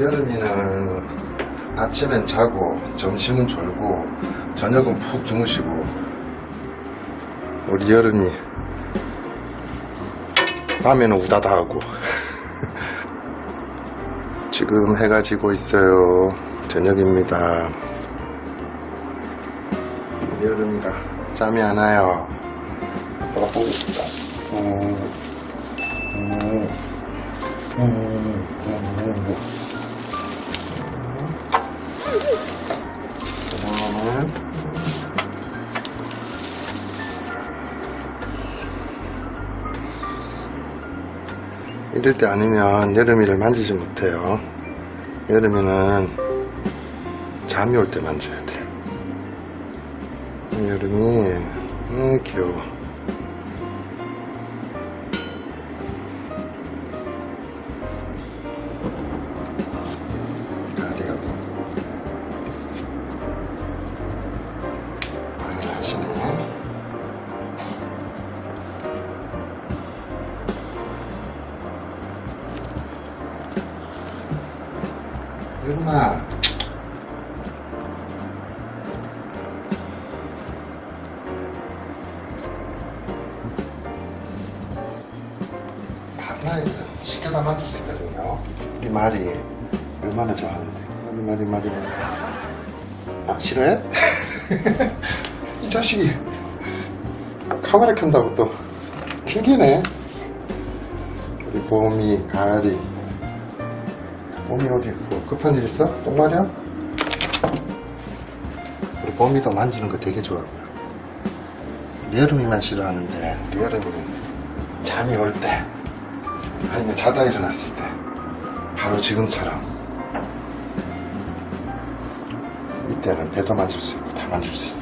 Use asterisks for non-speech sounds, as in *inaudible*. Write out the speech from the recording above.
여름이는 아침엔 자고 점심은 졸고 저녁은 푹 주무시고 우리 여름이 밤에는 우다다 하고 *laughs* 지금 해가 지고 있어요. 저녁입니다. 우리 여름이가 잠이 안 와요. 아빠가 보고 있다 이럴 때 아니면 여름이를 만지지 못해요. 여름이는 잠이 올 때 만져야 돼. 여름이 음 귀여워. 다른 아이들은 쉽게 다 만질 수 있거든요. 우리 말이 얼마나 좋아하는데. 말이, 말이, 말이, 말이. 아, 싫어해? *laughs* 이 자식이 카메라 켠다고 또 튕기네. 우리 봄이, 가을이. 봄이 어디 뭐 급한 일 있어? 똥마려? 우리 봄이도 만지는 거 되게 좋아하고요. 여름이만 싫어하는데 우리 여름이는 잠이 올 때 아니면 자다 일어났을 때 바로 지금처럼 이때는 배도 만질 수 있고 다 만질 수 있어요.